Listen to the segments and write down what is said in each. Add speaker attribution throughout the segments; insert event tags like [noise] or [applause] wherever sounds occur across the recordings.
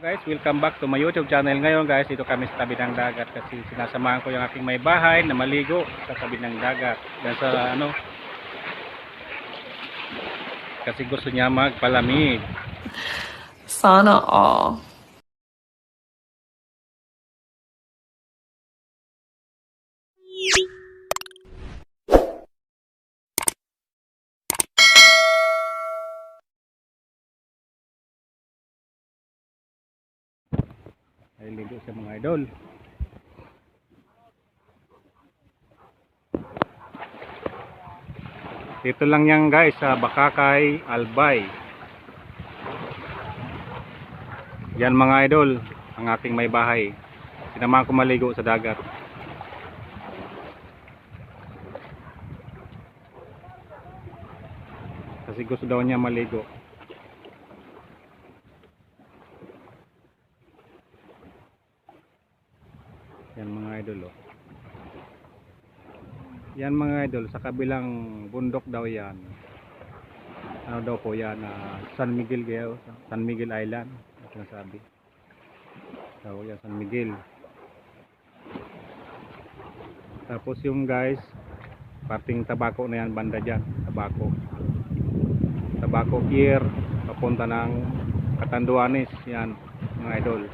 Speaker 1: guys, welcome back to my YouTube channel. Ngayon guys, dito kami sa tabi ng dagat kasi sinasamahan ko yung aking may bahay na maligo sa tabi ng dagat. Dan sa ano, kasi gusto niya magpalamig.
Speaker 2: Sana all.
Speaker 1: Ay ligo sa mga idol. Dito lang yan guys sa Bakakay, Albay. Yan mga idol, ang aking may bahay. Sinamahan ko maligo sa dagat. Kasi gusto daw niya maligo. Yan mga idol oh. Yan mga idol, sa kabilang bundok daw yan. Ano daw po yan, ah, San Miguel kayo, San Miguel Island, ang sinasabi. So, yan San Miguel. Tapos yung guys, parting tabako na yan, banda dyan, tabako. Tabako Pier, papunta ng Katanduanes, yan, mga idol.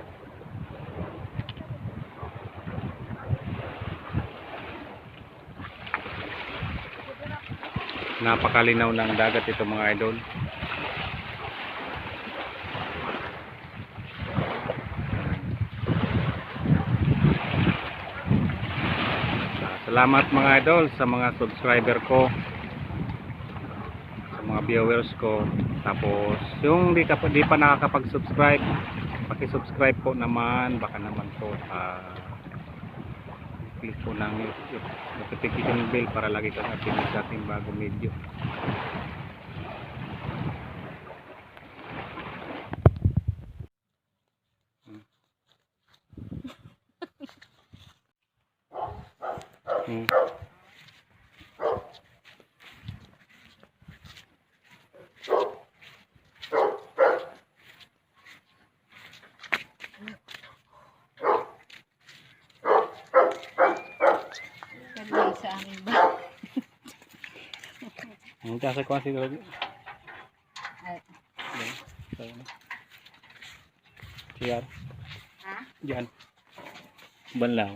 Speaker 1: Napakalinaw ng dagat ito mga idol. Salamat mga idol sa mga subscriber ko sa mga viewers ko. Tapos yung di, ka, di pa nakakapag subscribe paki-subscribe po naman baka naman po ah, click po ng notification bell para lagi kang update sa ating bagong video. Hmm.
Speaker 3: Aming ba? [laughs]
Speaker 1: Ang kasi ko kasi lagi.
Speaker 3: Ay,
Speaker 1: Siya.
Speaker 3: ha?
Speaker 1: Diyan. Banlaw.